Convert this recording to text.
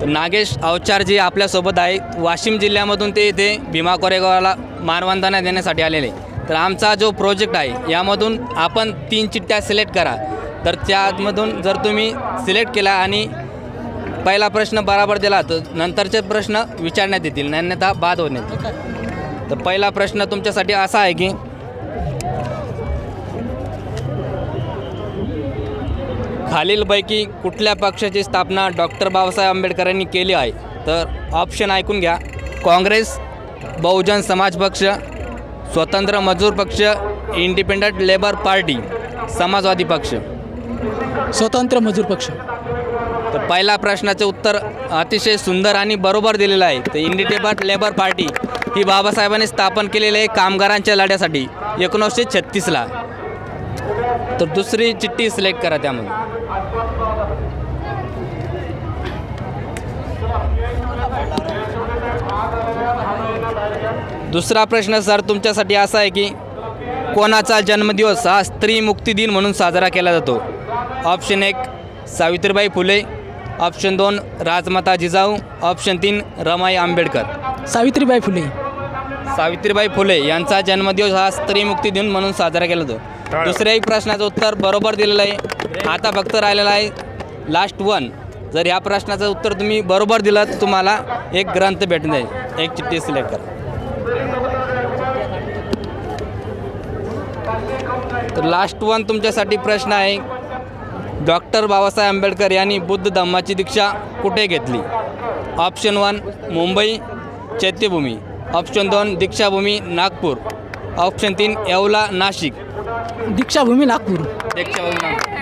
तर नागेश अवचार जे आपल्यासोबत आहे वाशिम जिल्ह्यामधून ते इथे भीमा कोरेगावला मानवंदना देण्यासाठी आलेले तर आमचा जो प्रोजेक्ट आहे यामधून आपण तीन चिठ्ठ्या सिलेक्ट करा. तर त्यामधून जर तुम्ही सिलेक्ट केला आणि पहिला प्रश्न बराबर दिला तर नंतरचे प्रश्न विचारण्यात येतील. अन्यथा बाद होण्यात तर पहिला प्रश्न तुमच्यासाठी असा आहे की खालीलपैकी कुठल्या पक्षाची स्थापना डॉक्टर बाबासाहेब आंबेडकरांनी केली आहे? तर ऑप्शन ऐकून घ्या. काँग्रेस बहुजन समाज पक्ष स्वतंत्र मजूर पक्ष इंडिपेंडंट लेबर पार्टी समाजवादी पक्ष. स्वतंत्र मजूर पक्ष. तर पहिला प्रश्नाचे उत्तर अतिशय सुंदर आणि बरोबर दिलेलं आहे. तर इंडिपेंडंट लेबर पार्टी ही बाबासाहेबांनी स्थापन केलेली आहे कामगारांच्या लढ्यासाठी. एकोणीसशे छत्तीसला. तर दुसरी चिठ्ठी सिलेक्ट करा त्यामध्ये. दुसरा प्रश्न सर तुमच्यासाठी असा आहे की कोणाचा जन्मदिवस हा स्त्री मुक्ती दिन म्हणून साजरा केला जातो? ऑप्शन एक सावित्रीबाई फुले. ऑप्शन दोन राजमाता जिजाऊ. ऑप्शन तीन रमाई आंबेडकर. सावित्रीबाई फुले. सावित्रीबाई फुले यांचा जन्मदिवस हा स्त्री मुक्ती दिन म्हणून साजरा केला जातो. दुसऱ्याही प्रश्नाचं उत्तर बरोबर दिलेलं आहे. आता फक्त राहिलेलं आहे लास्ट वन जर या प्रश्नाचं उत्तर तुम्ही बरोबर दिलं तर तुम्हाला एक ग्रंथ भेटून जाईल. एक चिठ्ठी सिलेक्ट करा. तर लास्ट वन तुमच्यासाठी प्रश्न आहे. डॉक्टर बाबासाहेब आंबेडकर यांनी बुद्ध धम्माची दीक्षा कुठे घेतली? Option one Mumbai Chaityabhoomi. Option दोन दीक्षाभूमी नागपूर. ऑप्शन तीन येवला नाशिक. दीक्षाभूमी नागपूर. दीक्षाभूमी नागपूर.